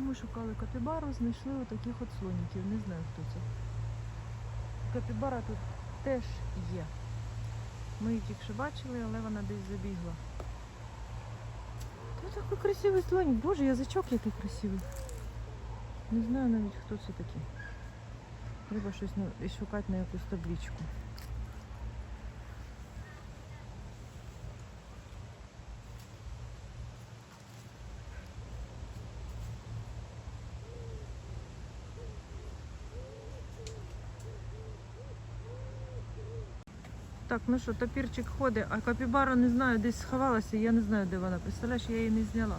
Ми шукали капібару, знайшли отаких от слоніків. Не знаю, хто це. Капібара тут теж є. Ми її тільки бачили, але вона десь забігла. Та такий красивий слонік. Боже, язичок який красивий. Не знаю навіть хто це такий. Треба щось шукати на якусь табличку. Так, ну що, топірчик ходить, а капібара не знаю, десь сховалася, я не знаю, де вона. Представляєш, я її не зняла.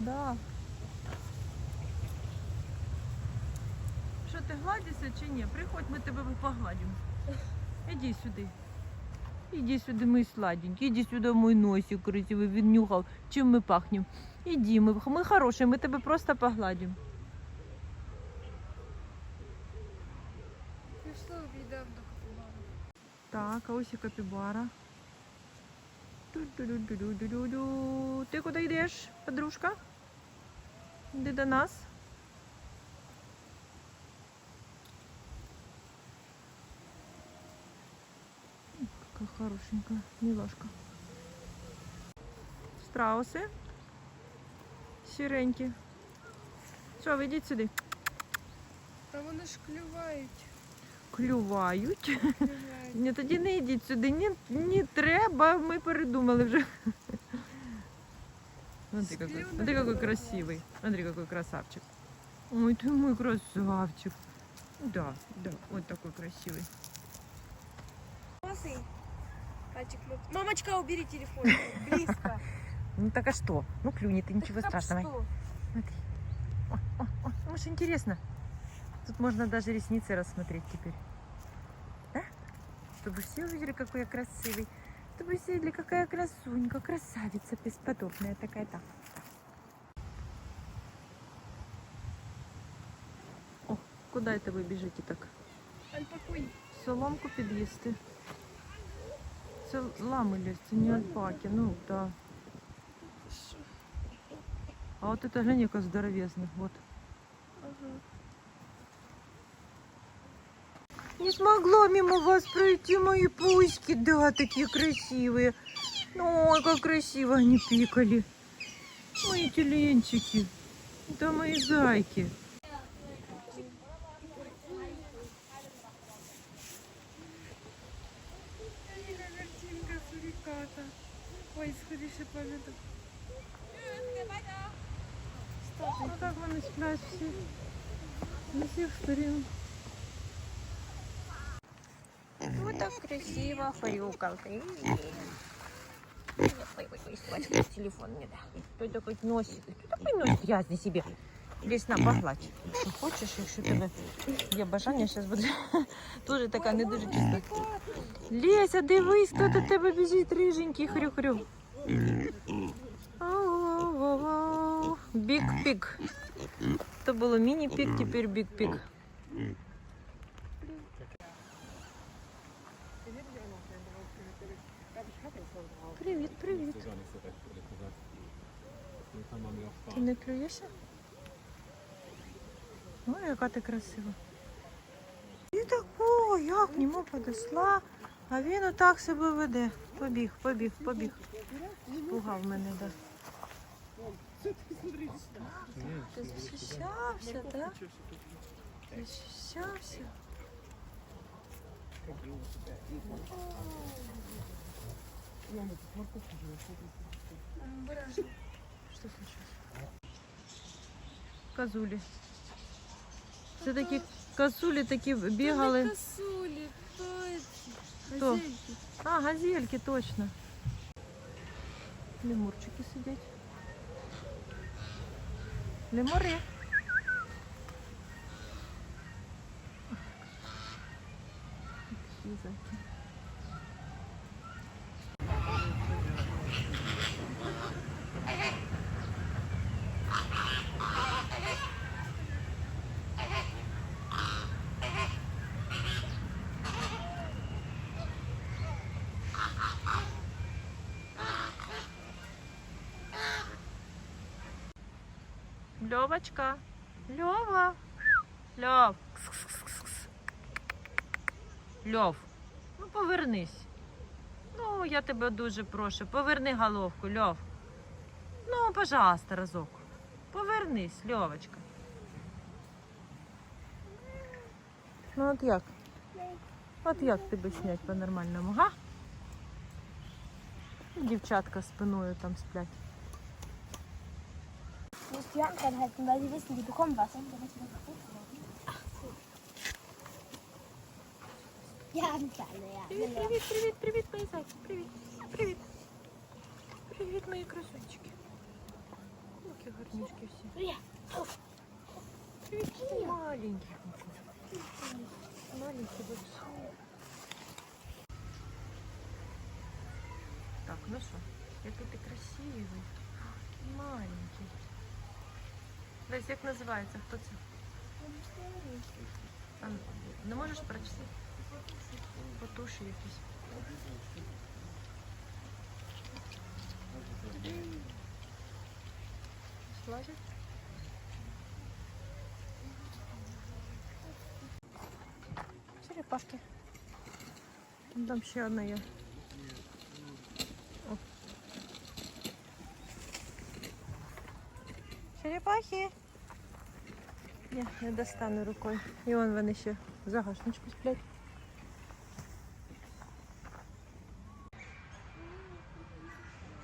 Да. Що ти гладишся чи ні? Приходь, ми тебе погладимо. Іди сюди. Іди сюди, мій сладенький, іди сюди, мій носик красивий, він нюхав. Чим ми пахнемо? Іди, ми, ми хороші, ми тебе просто погладимо. Так, а ось і капібара. Ти куди йдеш, подружка? Іди до нас. Какая хорошенькая, милашка. Страуси. Сіренькі. Що, ви йдіть сюди. Та вони ж клювають. Клювають. клювають. Ні, тоді не йдіть сюди, ні, ні треба, ми передумали вже. Смотри, какой, смотри, какой красивый. Смотри, какой красавчик. Ой, ты мой красавчик. Да, да, вот такой красивый. Класний. Пальчик мот- Мамочка, убери телефон. Близко. Ну так а что? Ну клюнет, и ничего Так страшного. что? Смотри. О, о, о, может интересно. Тут можно даже ресницы рассмотреть теперь. Да? Чтобы все увидели, какой я красивый. Чтобы все видели, какая красунька, красавица бесподобная такая-то. О, куда это вы бежите так? Альпакуй. Соломку під'їсти. Це лами лізь, це не альпаки, ну да. А вот это глянь, яка здоровезна. Вот. Ага. Не смогла мимо вас пройти мои пуськи. Да, такие красивые. Ой, как красиво они пикали. Мои теленчики. Да мои зайки. Ліна картинка суриката. Ой, скоріше пам'ятаю. Ну так вони сплять всі. На всіх сторін. Вот так красиво хрюкалка. Ой, ой, ой, схватил телефон не да. Кто такой носик? Кто такой носик грязный себе? Лезь на погладь. Що хочеш, якщо тебе є бажання, зараз буде дуже така не дуже чиста. Леся, дивись, хто до тебе біжить риженький хрю-хрю. Ау-ау-ау-ау. Бік-пік. То було міні-пік, тепер бік-пік. Привіт, привіт. Ти не клюєшся? Ой, яка ти красива. І тако, я к ньому подошла, а він отак себе веде. Побіг, побіг, побіг. Спугав мене, да. Ти защищався, да? Защищався. Що случилось? Козулі. Це такі козулі такі бігали. Та не косулі, точно. Хто? Газельки. А, газельки, точно. Лемурчики сидять. Лемури. Такі зайки. Льовочка. Льова. Льов. Кс-кс-кс-кс. Льов. Ну повернись. Ну, я тебе дуже прошу. Поверни головку, Льов. Ну, пожалуйста, разок. Повернись, Льовочка. Ну от як? От як тебе снять по-нормальному, га? Дівчатка спиною там сплять. Muss die Hand reinhalten, weil sie wissen, die bekommen was. Ja, ein kleiner, ja. Привіт, привіт, привіт, привіт, мої зайці. Привіт. Привіт. Привіт, мої красунчики. Які гарнішки всі. Привет. Привіт, маленькі. Маленькі вообще. Так, ну що, який ти красивий. Маленький. Десь як називається? Хто це? А, не можеш прочитати? Потуші якісь. Слазять? Черепашки. Там ще одна є. Черепахи. Я не достану рукою. І вон вони ще загашничку сплять.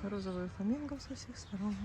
Розовые фламинго со всех сторон.